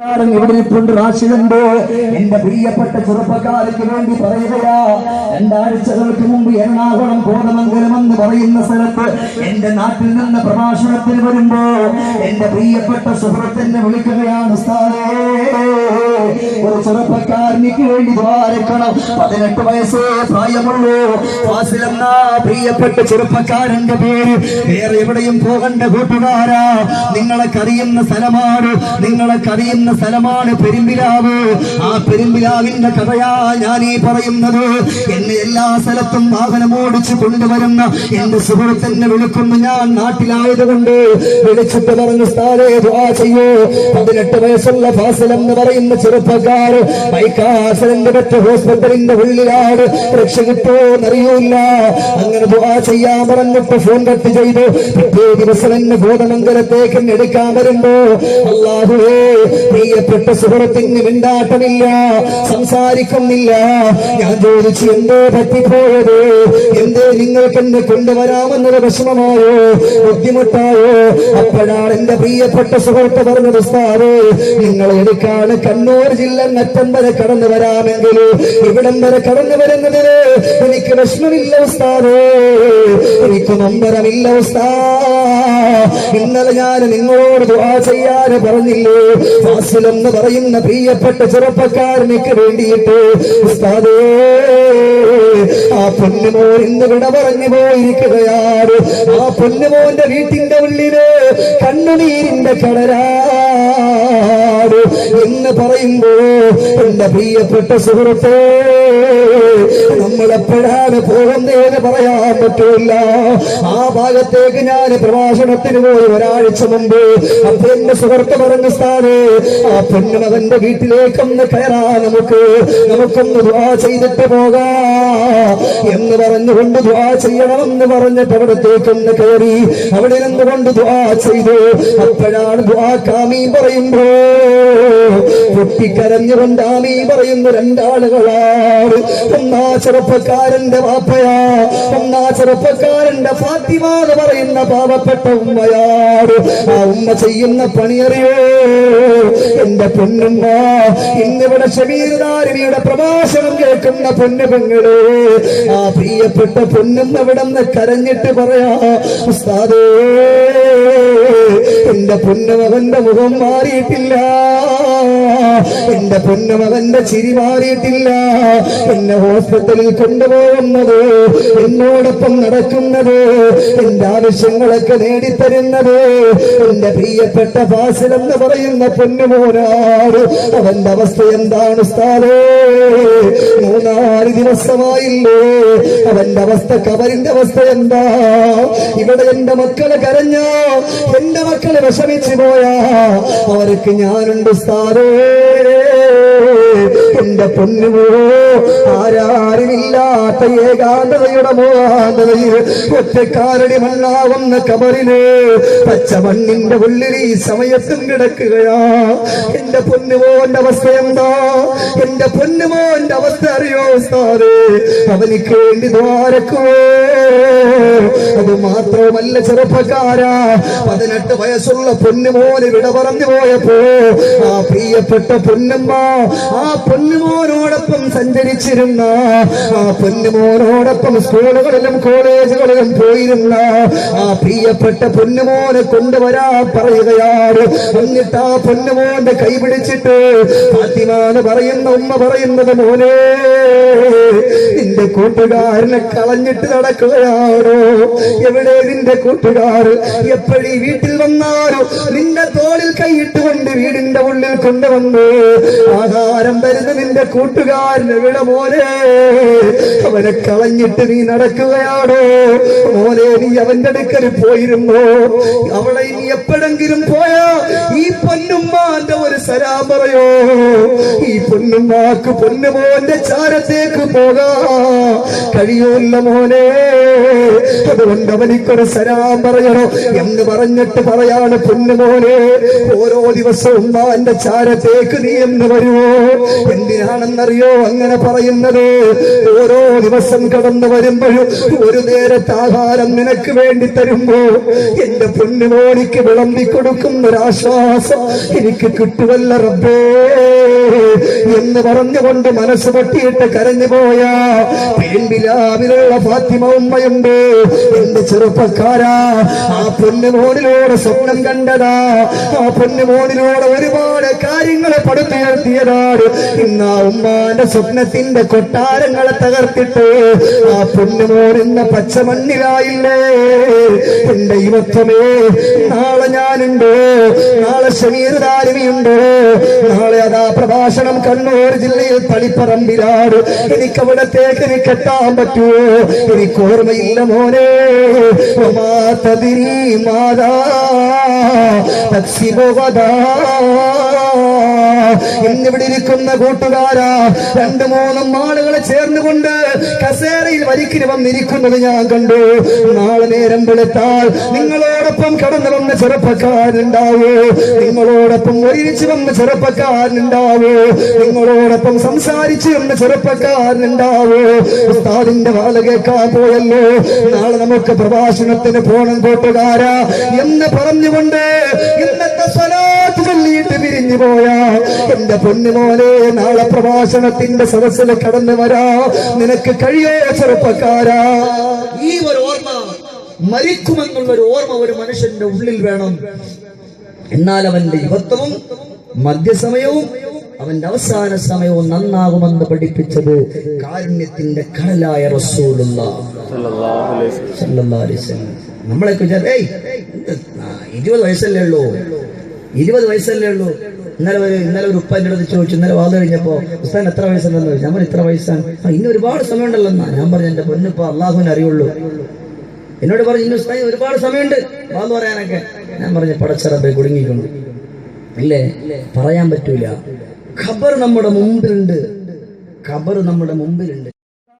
ഇവിടെ എന്റെ പ്രിയപ്പെട്ട ചെറുപ്പക്കാർക്ക് വേണ്ടി പറയുകയാ രണ്ടാഴ്ചകൾക്ക് മുമ്പ് എറണാകുളം കോതമംഗലം എന്ന് പറയുന്ന സ്ഥലത്ത് എന്റെ നാട്ടിൽ നിന്ന് പ്രഭാഷണത്തിൽ വരുമ്പോ എന്റെ പ്രിയപ്പെട്ട സുഹൃത്തിനെ വിളിക്കുകയാണ് ഒരു ചെറുപ്പക്കാരനിക്ക് വേണ്ടി ദ്വാരക്കണം. പതിനെട്ട് വയസ്സേ പ്രായമുള്ളൂ. ഫാസിലെന്ന പ്രിയപ്പെട്ട ചെറുപ്പക്കാരന്റെ പേര് വേറെ എവിടെയും പോകണ്ട കൂട്ടുകാരാ. നിങ്ങളെ കറിയുന്ന സ്ഥലമാണ് നിങ്ങളൊക്കെ അറിയുന്ന സ്ഥലമാണ് പെരുമ്പിലാവ്. ആ പെരുമ്പിലാവിന്റെ കഥയാ ഞാൻ ഈ പറയുന്നത്. എന്നെ എല്ലാ സ്ഥലത്തും വാഹനം ഓടിച്ചു കൊണ്ടുവരുന്ന എന്റെ സുഹൃത്തിനെ വിളിക്കുന്നു. ഞാൻ നാട്ടിലായതുകൊണ്ട് വിളിച്ചിട്ട് പറഞ്ഞു സ്ഥാനേ ദ്വാ ചെയ്യൂ. പതിനെട്ട് വയസ്സുള്ള ഫാസിൽ എന്ന് പറയുന്ന ചെറുപ്പക്കാർ ബൈക്കാസിന്റെ പറ്റ ഹോസ്പിറ്റലിന്റെ ഉള്ളിലാണ്. രക്ഷ കിട്ടുമോന്നറിയൂല അങ്ങനെ ദ്വാ ചെയ്യാൻ പറഞ്ഞിട്ട് ഫോൺ കട്ട് ചെയ്തു. പിറ്റേ ദിവസം എന്നെ ബോധമംഗലത്തേക്ക് എന്നെ എടുക്കാൻ വരുമ്പോ അള്ളാഹുവേ പ്രിയപ്പെട്ട സുഹൃത്തിന് മിണ്ടാട്ടമില്ല സംസാരിക്കുന്നില്ല. ഞാൻ ചോദിച്ചു എന്തോ പറ്റിപ്പോയത്? എന്തേ നിങ്ങൾക്ക് എന്നെ കൊണ്ടുവരാമെന്നത് വിഷമമായോ? ബുദ്ധിമുട്ടായോ? അപ്പോഴാണ് എന്റെ പ്രിയപ്പെട്ട സുഹൃത്ത് പറഞ്ഞത് ഉസ്താദേ നിങ്ങൾ എടുക്കാണ് കണ്ണൂർ ജില്ല മറ്റം വരെ കടന്നു വരാമെങ്കിൽ ഇവിടം വരെ കടന്നു വരുന്നതിന് എനിക്ക് വിഷമമില്ല ഉസ്താദേ. എനിക്ക് നൊമ്പരമില്ല ഉസ്താ ഇന്നലെ ഞാൻ നിങ്ങളോട് ദുആ ചെയ്യാൻ പറഞ്ഞില്ലേ? എന്ന് പറയുന്ന പ്രിയപ്പെട്ട ചെറുപ്പക്കാരനിക്ക് വേണ്ടിയിട്ട് ഉസ്താദേ ആ പൊന്നുമോൻ ഇന്ന് വിട പറഞ്ഞു പോയിരിക്കുകയാണ്. ആ പൊന്നുമോന്റെ വീട്ടിന്റെ ഉള്ളിൽ കണ്ണുനീരിന്റെ കടരാട് എന്ന് പറയുമ്പോ എന്റെ പ്രിയപ്പെട്ട സുഹൃത്തേ നമ്മളെപ്പോഴാണ് പോകുന്നതെന്ന് പറയാൻ പറ്റില്ല. ആ ഭാഗത്തേക്ക് ഞാൻ പ്രഭാഷണത്തിന് പോയി ഒരാഴ്ച മുമ്പ്. അപ്പൊ സുഹൃത്ത് പറഞ്ഞ സ്ഥാനേ ആ പൊന്നുമകന്റെ വീട്ടിലേക്കൊന്ന് കയറാൻ നമുക്ക് നമുക്കൊന്ന് ചെയ്തിട്ട് പോകാം. എന്ന് പറഞ്ഞുകൊണ്ട് ദ്വാ ചെയ്യണമെന്ന് പറഞ്ഞിട്ട് അവിടത്തേക്കൊന്ന് കയറി. അവിടെ നിന്നുകൊണ്ട് ദ്വാ ചെയ്തു. അപ്പോഴാണ് ദ്വാ കാമീ പറയുമ്പോ പൊട്ടിക്കരഞ്ഞുകൊണ്ട് ആമീ പറയുന്ന രണ്ടാളുകളാണ്. ഒന്നാ ചെറുപ്പക്കാരന്റെ വാപ്പയാ ഒന്നാ ചെറുപ്പക്കാരന്റെ ഫാത്തിമ എന്ന് പറയുന്ന പാവപ്പെട്ട ഉമ്മയാട് ആ ഉമ്മ ചെയ്യുന്ന പണിയറിയോ? എന്റെ പെണ്ണുമ്മ ഇന്നിവിടെ ഷമീർദാരിണിയുടെ പ്രഭാഷണം കേൾക്കുന്ന പൊന്നു ആ പ്രിയപ്പെട്ട പൊന്നും അവിടെ നിന്ന് കരഞ്ഞിട്ട് പറയാ ഉസ്താദേ എന്റെ പൊന്നുമകന്റെ മുഖം മാറിയിട്ടില്ല. എന്റെ പൊന്നുമകന്റെ ചിരി മാറിയിട്ടില്ല. എന്നെ ഹോസ്പിറ്റലിൽ കൊണ്ടുപോകുന്നത് എന്നോടൊപ്പം നടക്കുന്നത് എന്റെ ആവശ്യങ്ങളൊക്കെ നേടിത്തരുന്നത്. എന്റെ പ്രിയപ്പെട്ട ഫാസിൽ എന്ന് പറയുന്ന പൊന്നുമോനാണ്. അവന്റെ അവസ്ഥ എന്താണ് സ്ഥാനേ മൂന്നാൽ ദിവസമായില്ലേ. അവന്റെ അവസ്ഥ കവരിന്റെ അവസ്ഥ എന്താ? ഇവിടെ എന്റെ മക്കളെ കരഞ്ഞോ? എന്റെ മക്കളെ വിഷമിച്ചു പോയാ അവർക്ക് ഞാനുണ്ട് സ്ഥാനേ എന്റെ പൊന്നുമോ ആരാരുമില്ലാത്ത ഏകാന്തതയുടെ മോഹാന്തതയിൽ ഒറ്റക്കാരടി മണ്ണാവുന്ന കബറിൽ പച്ച മണ്ണിന്റെ ഉള്ളിൽ ഈ സമയത്തും കിടക്കുകയാ. എന്റെ പൊന്നുമോന്റെ അവസ്ഥ എന്താ? എന്റെ പൊന്നുമോന്റെ അവസ്ഥ അറിയോ സാറേ അവനിക്ക് വേണ്ടി ദ്വാരക്കുവേ അത് മാത്രവുമല്ല ചെറുപ്പക്കാരാ. പതിനെട്ട് വയസ്സുള്ള പൊന്നുമോന് വിട പറഞ്ഞു പോയപ്പോ ആ പ്രിയപ്പെട്ട പൊന്നുമ്മ ആ പൊന്നുമോനോടൊപ്പം സഞ്ചരിച്ചിരുന്ന. ആ പൊന്നുമോനോടൊപ്പം സ്കൂളുകളിലും കോളേജുകളിലും പോയിരുന്ന. ആ പ്രിയപ്പെട്ട പൊന്നുമോനെ കൊണ്ടുവരാ പറയുകയാണ്. എന്നിട്ട് ആ പൊന്നുമോന്റെ കൈ പിടിച്ചിട്ട് ഫാത്തിമാന്ന് പറയുന്ന ഉമ്മ പറയുന്നത് മോനെ നിന്റെ കൂട്ടുകാരനെ കളഞ്ഞിട്ട് നടക്കുകയാണോ? എവിടെ നിന്റെ കൂട്ടുകാർ? എപ്പോഴീ വീട്ടിൽ വന്നാലോ നിന്റെ കൈയിട്ടുകൊണ്ട് വീടിന്റെ ഉള്ളിൽ കൊണ്ടുവന്ന് ആഹാരം തരുന്ന നിന്റെ കൂട്ടുകാരനെ വിട മോനെ. അവനെ കളഞ്ഞിട്ട് നീ നടക്കുകയാണോ? മോനെ നീ അവന്റെ അടുക്കൽ പോയിരുന്നോ? അവളെ നീ എപ്പോഴെങ്കിലും പോയാ പൊന്നുമ്മാന്റെ ഒരു സരാ പറയോ ഈ പൊന്നുമ്മാക്ക് പൊന്നുമോന്റെ ചാരത്തേക്ക് പോകാ. കഴിയൂല്ല മോനെ. അതുകൊണ്ട് അവനിക്കൊരു സലാം പറയണോ എന്ന് പറഞ്ഞിട്ട് പറയാണ് പൊന്നുമോനെ. ഓരോ ദിവസവും മാന്റെ ചാരത്തേക്ക് നീ എന്ന് വരുമോ എന്തിനാണെന്നറിയോ അങ്ങനെ പറയുന്നത്? ഓരോ ദിവസം കടന്നു വരുമ്പോഴും ഒരു നേരത്തെ ആഹാരം നിനക്ക് വേണ്ടി തരുമ്പോ എന്റെ പൊന്നുമോനിക്ക് വിളമ്പി കൊടുക്കുന്ന ഒരാശ്വാസം എനിക്ക് കിട്ടുവല്ല റബ്ബേ. എന്ന് പറഞ്ഞുകൊണ്ട് മനസ്സ് പൊട്ടിയിട്ട് കരഞ്ഞു പോയ പേൻപിലാവിലുള്ള ഫാത്തിമ ഉമ്മയുണ്ട്. എന്റെ ചെറുപ്പക്കാരാ ആ പൊന്നുമോനിലൂടെ സ്വപ്നം കണ്ടതാ. ആ പൊന്നുമോനിലൂടെ ഒരുപാട് കാര്യങ്ങളെ പടുത്തുയർത്തിയതാണ് ഇന്ന് ആ ഉമ്മാന്റെ സ്വപ്നത്തിന്റെ കൊട്ടാരങ്ങളെ തകർത്തിട്ട് ആ പൊന്നുമോൻ ഇന്ന് പച്ചമണ്ണിലായില്ലേ? എന്റെ യുവത്വമേ നാളെ ഞാനുണ്ട്. നാളെ ദാരിമിയുണ്ട് നാളെ അതാ പ്രഭാഷണം കണ്ണൂർ ജില്ലയിൽ തളിപ്പറമ്പിലാണ് എനിക്ക് അവിടത്തേക്ക് എത്താൻ പറ്റുമോ? എനിക്ക് ഓർമ്മയില്ല മോനെ. ഇന്നിവിടെ ഇരിക്കുന്ന കൂട്ടുകാരാ രണ്ടു മൂന്നും ആളുകളെ ചേർന്നുകൊണ്ട് കസേരയിൽ വരിക്കിന് വന്നിരിക്കുന്നത് ഞാൻ കണ്ടു. നാളെ നേരം വെളുത്താൽ നിങ്ങളോടൊപ്പം കടന്നു വന്ന ചെറുപ്പക്കാരുണ്ടാവൂ. നിങ്ങളോടൊപ്പം ഒരുമിച്ച് വന്ന ചെറുപ്പക്കാരനുണ്ടാവോ? നിങ്ങളോടൊപ്പം സംസാരിച്ച് വന്ന ചെറുപ്പക്കാരനുണ്ടാവോ? ഉസ്താദിന്റെ വാല കേൾക്കാൻ പോയല്ലോ. നാളെ നമുക്ക് പ്രഭാഷണത്തിന് പോണം കൂട്ടുകാരാ. എന്ന് പറഞ്ഞുകൊണ്ട് ഇന്നത്തെ സ്വലാത്ത് പിരിഞ്ഞു പോയാ. എന്റെ പൊന്നുമോനെ നാളെ പ്രഭാഷണത്തിന്റെ സദസ്സിൽ കടന്നു വരാ. നിനക്ക് കഴിയോ ചെറുപ്പക്കാരാ. ഈ ഒരു ഓർമ്മ മരിക്കുമെന്നുള്ള ഒരു ഓർമ്മ ഒരു മനുഷ്യന്റെ ഉള്ളിൽ വേണം. എന്നാൽ അവന്റെ യുവത്വവും മധ്യസമയവും അവന്റെ അവസാന സമയവും നന്നാകുമെന്ന് പഠിപ്പിച്ചത് കാരുണ്യത്തിന്റെ കടലായ റസൂലുള്ള. നമ്മളൊക്കെ ഏയ് ഇരുപത് വയസ്സല്ലേ ഉള്ളൂ. ഇരുപത് വയസ്സല്ലേ ഉള്ളൂ. ഇന്നലെ ഒരു ഇന്നലെ ഒരു ഉപ്പ എന്റെ അടുത്ത് ചോദിച്ചു ഇന്നലെ വാദം കഴിഞ്ഞപ്പോ ഉസ്താൻ എത്ര വയസ്സുണ്ടെന്ന് ചോദിച്ചു ഞാൻ പറഞ്ഞു ഇത്ര വയസ്സാണ്. ഇനി ഒരുപാട് സമയമുണ്ടല്ലോ എന്നാ. ഞാൻ പറഞ്ഞു എന്റെ പൊന്നിപ്പോ അള്ളാഹുവിനെ അറിയുള്ളൂ. എന്നോട് പറഞ്ഞു ഇന്ന് ഒരുപാട് സമയമുണ്ട്. വാന്ന് പറയാനൊക്കെ. ഞാൻ പറഞ്ഞു പടച്ചറബെ കുടുങ്ങിക്കൊണ്ട് ഇല്ലേ? പറയാൻ പറ്റൂല. ഖബർ നമ്മുടെ മുമ്പിലുണ്ട്. ഖബർ നമ്മുടെ മുമ്പിലുണ്ട്.